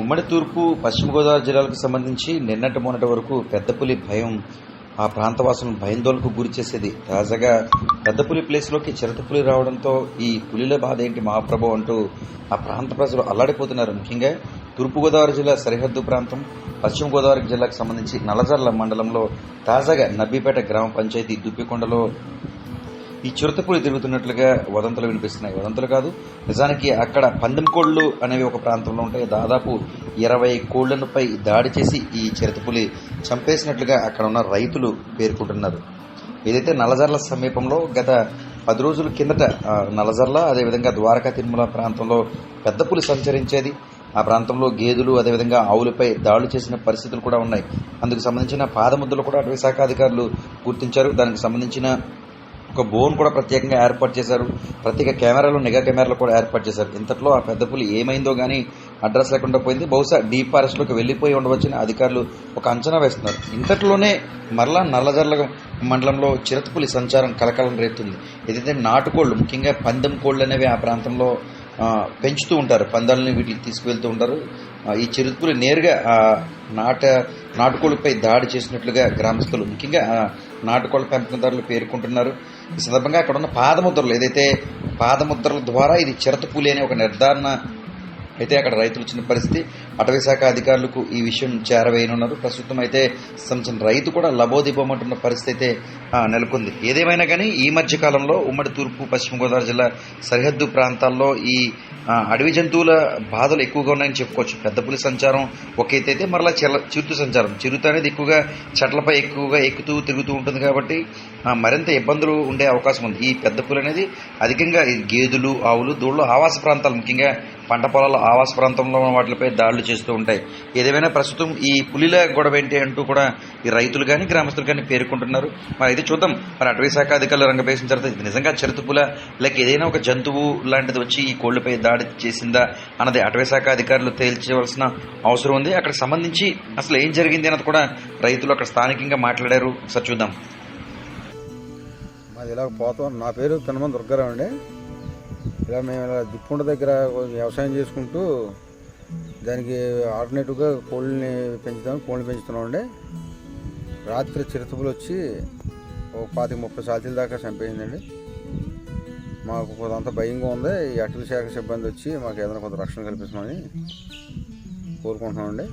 ఉమ్మడి తూర్పు పశ్చిమ గోదావరి జిల్లాలకు సంబంధించి నిన్నటి మొన్నటి వరకు పెద్దపులి భయం ఆ ప్రాంతవాసులను భయందోలకు గురి చేసేది. తాజాగా పెద్దపులి ప్లేస్లోకి చిరతపులి రావడంతో ఈ పులిల బాధ ఏంటి మహాప్రభు అంటూ ఆ ప్రాంత ప్రజలు అల్లాడిపోతున్నారు. ముఖ్యంగా తూర్పుగోదావరి జిల్లా సరిహద్దు ప్రాంతం పశ్చిమ గోదావరి జిల్లాకు సంబంధించి నల్లజర్ల మండలంలో తాజాగా నబ్బిపేట గ్రామ పంచాయతీ దుప్పికొండలో ఈ చిరుతపులి తిరుగుతున్నట్లుగా వదంతులు వినిపిస్తున్నాయి. వదంతులు కాదు నిజానికి అక్కడ పందెం కోళ్ళు అనేవి ఒక ప్రాంతంలో ఉంటాయి. దాదాపు ఇరవై కోళ్ళపై దాడి చేసి ఈ చిరుతపులి చంపేసినట్లుగా అక్కడ ఉన్న రైతులు పేర్కొంటున్నారు. ఏదైతే నల్లజర్ల సమీపంలో గత పది రోజుల కిందట ఆ, నల్లజర్ల అదేవిధంగా ద్వారకా తిరుమల ప్రాంతంలో పెద్ద పులి సంచరించేది. ఆ ప్రాంతంలో గేదెలు అదేవిధంగా ఆవులపై దాడులు చేసిన పరిస్థితులు కూడా ఉన్నాయి. అందుకు సంబంధించిన పాదముద్రలు కూడా అటవీ శాఖ అధికారులు గుర్తించారు. దానికి సంబంధించిన ఒక బోన్ కూడా ప్రత్యేకంగా ఏర్పాటు చేశారు. ప్రత్యేక కెమెరాలు నిఘా కెమెరాలు కూడా ఏర్పాటు చేశారు. ఇంతట్లో ఆ పెద్ద పులి ఏమైందో కానీ అడ్రస్ లేకుండా పోయింది. బహుశా డీప్ ఫారెస్ట్లోకి వెళ్ళిపోయి ఉండవచ్చని అధికారులు ఒక అంచనా వేస్తున్నారు. ఇంతట్లోనే మరలా నల్లజర్ల మండలంలో చిరతపులి సంచారం కలకలం రేపుతుంది. ఏదైతే నాటుకోళ్ళు ముఖ్యంగా పందెం కోళ్ళు అనేవి ఆ ప్రాంతంలో పెంచుతూ ఉంటారు. పందాలని వీటికి తీసుకువెళ్తూ ఉంటారు. ఈ చిరుతపులి నేరుగా ఆ నాట నాటుకోళ్ళపై దాడి చేసినట్లుగా గ్రామస్తులు ముఖ్యంగా నాటుకోళ్ళ పెంపకందారులు పేర్కొంటున్నారు. ఈ సందర్భంగా అక్కడ ఉన్న పాదముద్రలు ఏదైతే పాదముద్రల ద్వారా ఇది చిరతపూలి అనే ఒక నిర్ధారణ అయితే అక్కడ రైతులు వచ్చిన పరిస్థితి అటవీ శాఖ అధికారులకు ఈ విషయం చేరవేయనున్నారు. ప్రస్తుతం అయితే సంబంధించిన రైతు కూడా లబోదిబోమంటున్న పరిస్థితి అయితే నెలకొంది. ఏదేమైనా కానీ ఈ మధ్య కాలంలో ఉమ్మడి తూర్పు పశ్చిమ గోదావరి జిల్లా సరిహద్దు ప్రాంతాల్లో ఈ అడవి జంతువుల బాధలు ఎక్కువగా ఉన్నాయని చెప్పుకోవచ్చు. పెద్ద పులి సంచారం ఒక అయితే మరలా చిల చిరుత సంచారం. చిరుత అనేది ఎక్కువగా చెట్లపై ఎక్కువగా ఎక్కుతూ తిరుగుతూ ఉంటుంది కాబట్టి మరింత ఇబ్బందులు ఉండే అవకాశం ఉంది. ఈ పెద్ద పులి అనేది అధికంగా గేదెలు ఆవులు దూడలు ఆవాస ప్రాంతాలు ముఖ్యంగా పంట పొలాల ఆవాస ప్రాంతంలో ఉన్న వాటిపై దాడులు చేస్తూ ఉంటాయి. ఏదేమైనా ప్రస్తుతం ఈ పులిల గొడవ ఏంటి అంటూ కూడా ఈ రైతులు కానీ గ్రామస్తులు కానీ పేర్కొంటున్నారు. మరి అయితే చూద్దాం. మరి అటవీ శాఖ అధికారులు రంగపేసిన తర్వాత ఇది నిజంగా చిరుతపుల లేక ఏదైనా ఒక జంతువు లాంటిది వచ్చి ఈ కోళ్ళపై దాడి చేసిందా అన్నది అటవీ శాఖ అధికారులు తేల్చవలసిన అవసరం ఉంది. అక్కడ సంబంధించి అసలు ఏం జరిగింది అన్నది కూడా రైతులు అక్కడ స్థానికంగా మాట్లాడారు. సార్ చూద్దాం. మాది ఇలా పోతాం. నా పేరు తినమని దుర్గారావు అండి. ఇలా మేము ఇలా దిప్పుండ దగ్గర వ్యవసాయం చేసుకుంటూ దానికి ఆల్టర్నేటివ్గా కోళ్ళని పెంచుతాం కోళ్ళని పెంచుతున్నామండి. రాత్రి చిరుతపులు వచ్చి ఒక పాతిక ముప్పై సార్తీల దాకా చంపేసిందండి. మాకు కొంత భయంగా ఉంది. ఈ అటవీ శాఖ సిబ్బంది వచ్చి మాకు ఏదైనా కొంత రక్షణ కల్పిస్తామని కోరుకుంటున్నామండి.